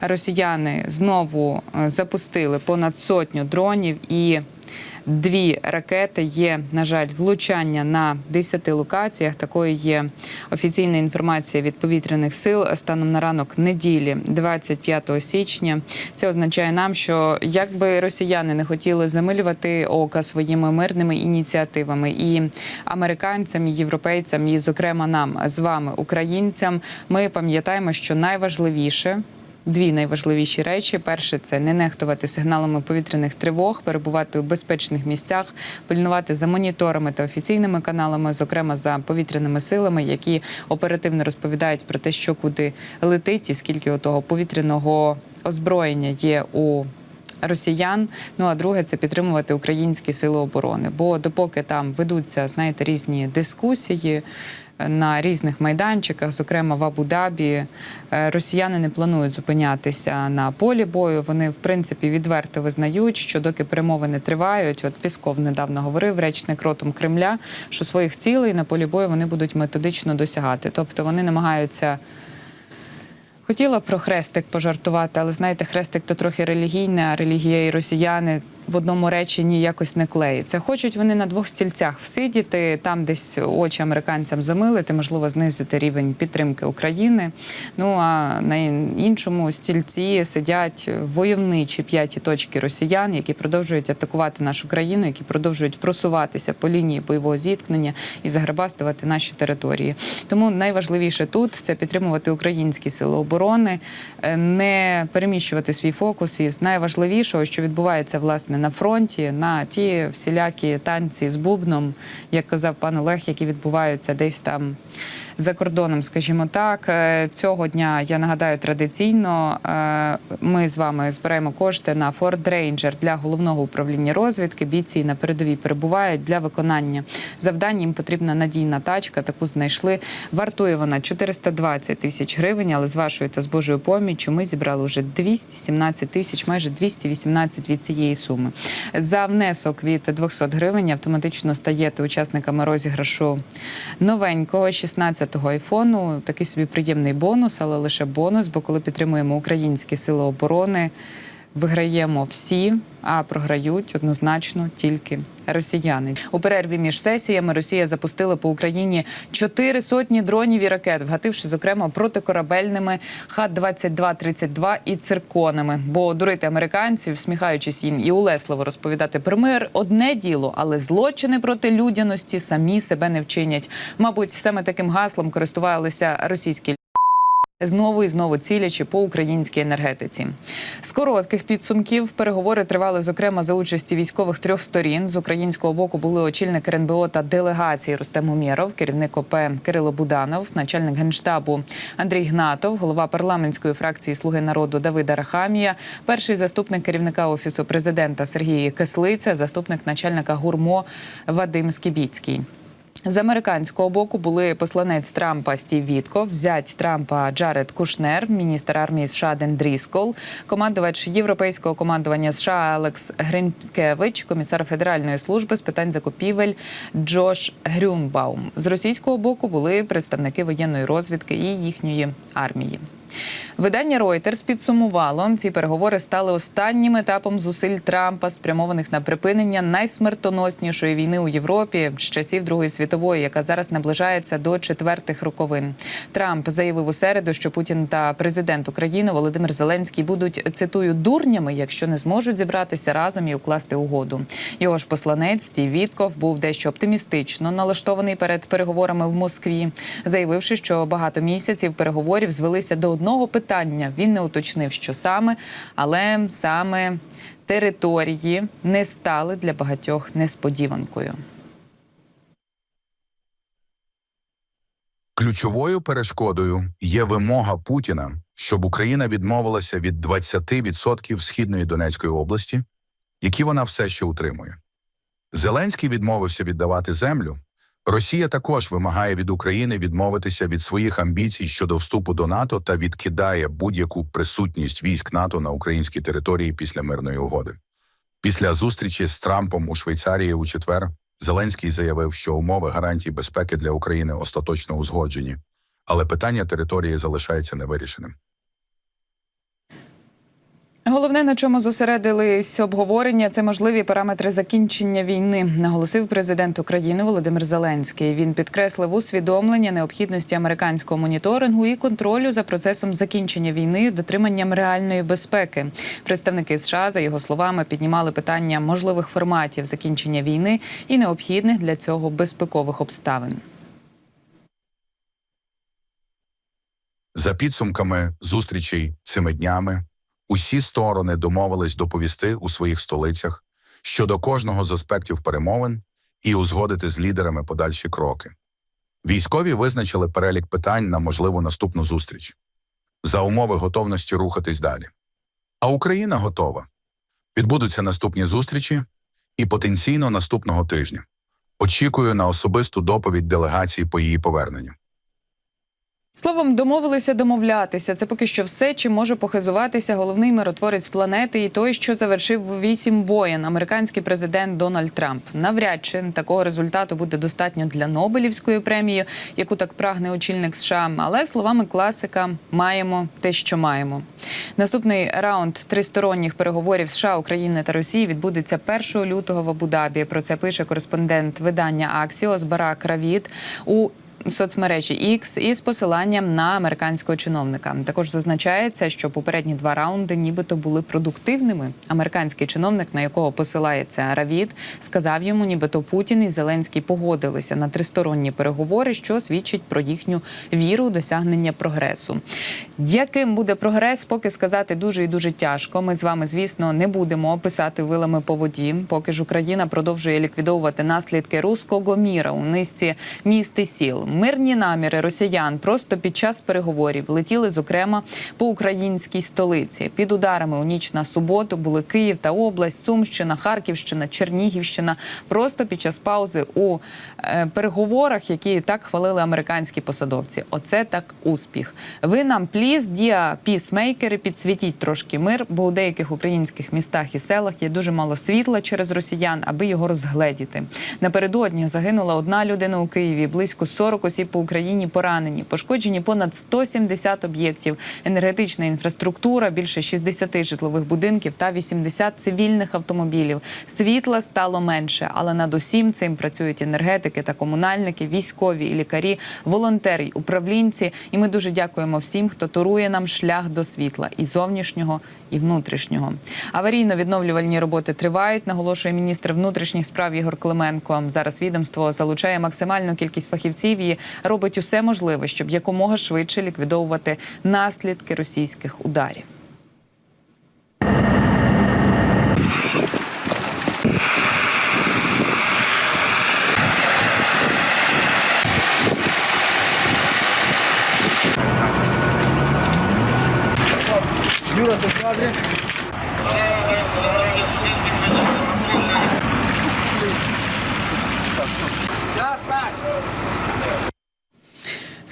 Росіяни знову е, запустили понад сотню дронів і дві ракети. Є, на жаль, влучання на 10 локаціях. Такою є офіційна інформація від повітряних сил станом на ранок неділі, 25 січня. Це означає нам, що якби росіяни не хотіли замилювати ока своїми мирними ініціативами і американцям, і європейцям, і зокрема нам з вами, українцям, ми пам'ятаємо, що найважливіше. Дві найважливіші речі: перше це не нехтувати сигналами повітряних тривог, перебувати у безпечних місцях, пильнувати за моніторами та офіційними каналами, зокрема за повітряними силами, які оперативно розповідають про те, що куди летить, і скільки отого повітряного озброєння є у. Росіян, ну а друге це підтримувати українські сили оборони. Бо допоки там ведуться, знаєте, різні дискусії на різних майданчиках, зокрема в Абу-Дабі, е, росіяни не планують зупинятися на полі бою. Вони, в принципі, відверто визнають, що доки перемовини тривають, от Пісков недавно говорив, речник ротом Кремля, що своїх цілей на полі бою вони будуть методично досягати. Тобто вони намагаються. Хотіла про хрестик пожартувати, але знаєте, хрестик то трохи релігійне, а релігія і росіяни в одному реченні якось не клеїться. Хочуть вони на двох стільцях всидіти, там десь очі американцям замилити, можливо, знизити рівень підтримки України. Ну а на іншому стільці сидять войовничі п'яті точки росіян, які продовжують атакувати нашу країну, які продовжують просуватися по лінії бойового зіткнення і заграбастувати наші території. Тому найважливіше тут це підтримувати українські сили оборони, е, не переміщувати свій фокус із найважливішого, що відбувається власне на фронті, на ті всілякі танці з бубном, як казав пан Олег, які відбуваються десь там. За кордоном, скажімо так, Е, цього дня я нагадаю традиційно. е, Ми з вами збираємо кошти на Ford Ranger для головного управління розвідки. Бійці на передовій перебувають для виконання завдань. Їм потрібна надійна тачка. Таку знайшли. Вартує вона 420 тисяч гривень. Але з вашою та з Божою поміччю ми зібрали вже 217 тисяч, майже 218 від цієї суми. За внесок від 200 гривень автоматично стаєте учасниками розіграшу новенького 16-го айфону. Такий собі приємний бонус, але лише бонус. Бо коли підтримуємо українські сили оборони, виграємо всі, а програють однозначно тільки росіяни. У перерві між сесіями Росія запустила по Україні чотири сотні дронів і ракет, вгативши зокрема протикорабельними Х-22-32 і цирконами. Бо дурити американців, всміхаючись їм і улесливо розповідати про мир, одне діло, але злочини проти людяності самі себе не вчинять. Мабуть, саме таким гаслом користувалися російські. Знову і знову цілячи по українській енергетиці. З коротких підсумків переговори тривали зокрема за участі військових трьох сторін. З українського боку були очільник РНБО та делегації Рустем Умєров, керівник ОП Кирило Буданов, начальник генштабу Андрій Гнатов, голова парламентської фракції Слуги народу Давида Рахамія, перший заступник керівника офісу президента Сергій Кислиця, заступник начальника ГУРМО Вадим Скібіцький. З американського боку були посланець Трампа Стів Вітков, взять Трампа Джаред Кушнер, міністр армії США Ден Дріскол, командувач європейського командування США Алекс Гринкевич, комісар Федеральної служби з питань закупівель Джош Грюнбаум. З російського боку були представники воєнної розвідки і їхньої армії. Видання Reuters підсумувало, ці переговори стали останнім етапом зусиль Трампа, спрямованих на припинення найсмертоноснішої війни у Європі з часів Другої світової, яка зараз наближається до четвертих роковин. Трамп заявив у середу, що Путін та президент України Володимир Зеленський будуть цитую дурнями, якщо не зможуть зібратися разом і укласти угоду. Його ж посланець Стів Вітков був дещо оптимістично налаштований перед переговорами в Москві, заявивши, що багато місяців переговорів звелися до одного питання. Він не уточнив, що саме, але саме території не стали для багатьох несподіванкою. Ключовою перешкодою є вимога Путіна, щоб Україна відмовилася від 20% східної Донецької області, які вона все ще утримує. Зеленський відмовився віддавати землю. Росія також вимагає від України відмовитися від своїх амбіцій щодо вступу до НАТО та відкидає будь-яку присутність військ НАТО на українській території після мирної угоди. Після зустрічі з Трампом у Швейцарії у четвер Зеленський заявив, що умови гарантій безпеки для України остаточно узгоджені, але питання території залишається невирішеним. Головне, на чому зосередились обговорення, це можливі параметри закінчення війни, наголосив президент України Володимир Зеленський. Він підкреслив усвідомлення необхідності американського моніторингу і контролю за процесом закінчення війни, дотриманням реальної безпеки. Представники США, за його словами, піднімали питання можливих форматів закінчення війни і необхідних для цього безпекових обставин. За підсумками зустрічей цими днями, усі сторони домовились доповісти у своїх столицях щодо кожного з аспектів перемовин і узгодити з лідерами подальші кроки. Військові визначили перелік питань на можливу наступну зустріч за умови готовності рухатись далі. А Україна готова. Відбудуться наступні зустрічі і потенційно наступного тижня. Очікую на особисту доповідь делегації по її поверненню. Словом, домовилися домовлятися. Це поки що все, чим може похизуватися головний миротворець планети і той, що завершив вісім воєн, американський президент Дональд Трамп. Навряд чи такого результату буде достатньо для Нобелівської премії, яку так прагне очільник США. Але словами класика, маємо те, що маємо. Наступний раунд тристоронніх переговорів США, України та Росії відбудеться 1 лютого в Абу-Дабі. Про це пише кореспондент видання Axios Барак Равід у соцмережі X із посиланням на американського чиновника. Також зазначається, що попередні два раунди нібито були продуктивними. Американський чиновник, на якого посилається Равід, сказав йому, нібито Путін і Зеленський погодилися на тристоронні переговори, що свідчить про їхню віру у досягнення прогресу. Яким буде прогрес, поки сказати дуже і дуже тяжко. Ми з вами, звісно, не будемо описати вилами по воді, поки ж Україна продовжує ліквідовувати наслідки руського міра у низці міст і сіл. Мирні наміри росіян просто під час переговорів летіли, зокрема, по українській столиці. Під ударами у ніч на суботу були Київ та область, Сумщина, Харківщина, Чернігівщина. Просто під час паузи у е, переговорах, які так хвалили американські посадовці. Оце так успіх. Ви нам пліз, дія пісмейкери, підсвітіть трошки мир, бо у деяких українських містах і селах є дуже мало світла через росіян, аби його розгледіти. Напередодні загинула одна людина у Києві, близько 40 осіб по Україні поранені, пошкоджені понад 170 об'єктів, енергетична інфраструктура, більше 60 житлових будинків та 80 цивільних автомобілів. Світла стало менше, але над усім цим працюють енергетики та комунальники, військові і лікарі, волонтери, управлінці. І ми дуже дякуємо всім, хто торує нам шлях до світла і зовнішнього, і внутрішнього. Аварійно-відновлювальні роботи тривають, наголошує міністр внутрішніх справ Ігор Клименко. Зараз відомство залучає максимальну кількість фахівців і робить усе можливе, щоб якомога швидше ліквідовувати наслідки російських ударів. Юра, ты в кадре?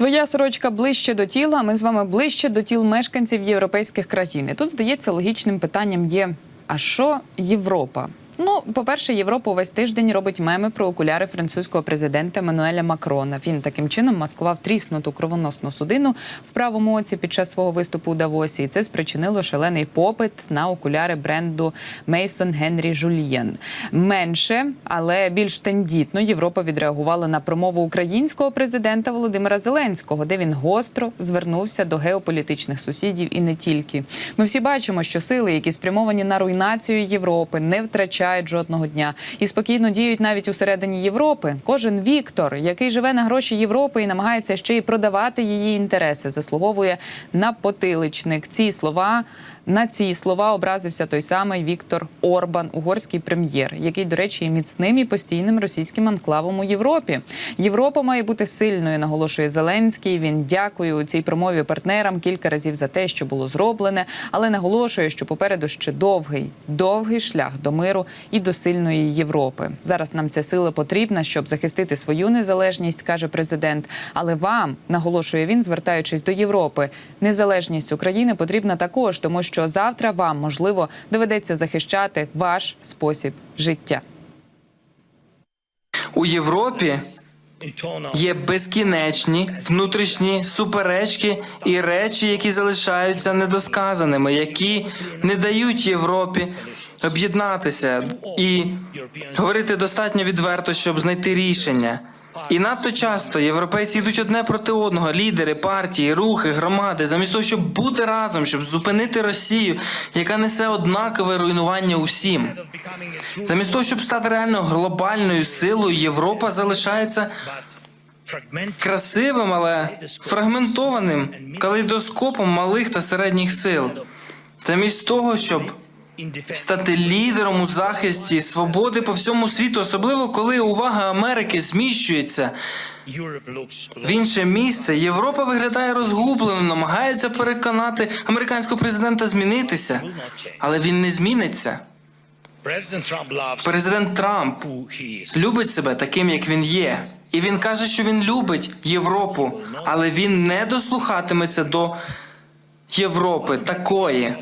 Своя сорочка ближче до тіла. Ми з вами ближче до тіл мешканців європейських країн. І тут здається, логічним питанням є: а що Європа? Ну, по-перше, Європа увесь тиждень робить меми про окуляри французького президента Мануеля Макрона. Він таким чином маскував тріснуту кровоносну судину в правому оці під час свого виступу у Давосі. І це спричинило шалений попит на окуляри бренду Мейсон Генрі Жульєн. Менше, але більш тендітно Європа відреагувала на промову українського президента Володимира Зеленського, де він гостро звернувся до геополітичних сусідів і не тільки. Ми всі бачимо, що сили, які спрямовані на руйнацію Європи, не втрачають жодного дня і спокійно діють навіть усередині Європи. Кожен Віктор, який живе на гроші Європи і намагається ще й продавати її інтереси, заслуговує на потиличник. Ці слова на ці слова образився той самий Віктор Орбан, угорський прем'єр, який, до речі, є міцним і постійним російським анклавом у Європі. Європа має бути сильною, наголошує Зеленський. Він дякує у цій промові партнерам кілька разів за те, що було зроблене, але наголошує, що попереду ще довгий, довгий шлях до миру і до сильної Європи. Зараз нам ця сила потрібна, щоб захистити свою незалежність, каже президент. Але вам наголошує він, звертаючись до Європи, незалежність України потрібна також, тому що завтра вам можливо доведеться захищати ваш спосіб життя. У Європі Є безкінечні внутрішні суперечки і речі, які залишаються недосказаними, які не дають Європі об'єднатися і говорити достатньо відверто, щоб знайти рішення. І надто часто європейці йдуть одне проти одного, лідери, партії, рухи, громади, замість того, щоб бути разом, щоб зупинити Росію, яка несе однакове руйнування усім. Замість того, щоб стати реально глобальною силою, Європа залишається красивим, але фрагментованим калейдоскопом малих та середніх сил. Замість того, щоб стати лідером у захисті свободи по всьому світу, особливо коли увага Америки зміщується в інше місце, Європа виглядає розгублено, намагається переконати американського президента змінитися, але він не зміниться. Президент Трамп любить себе таким, як він є, і він каже, що він любить Європу, але він не дослухатиметься до Європи такої,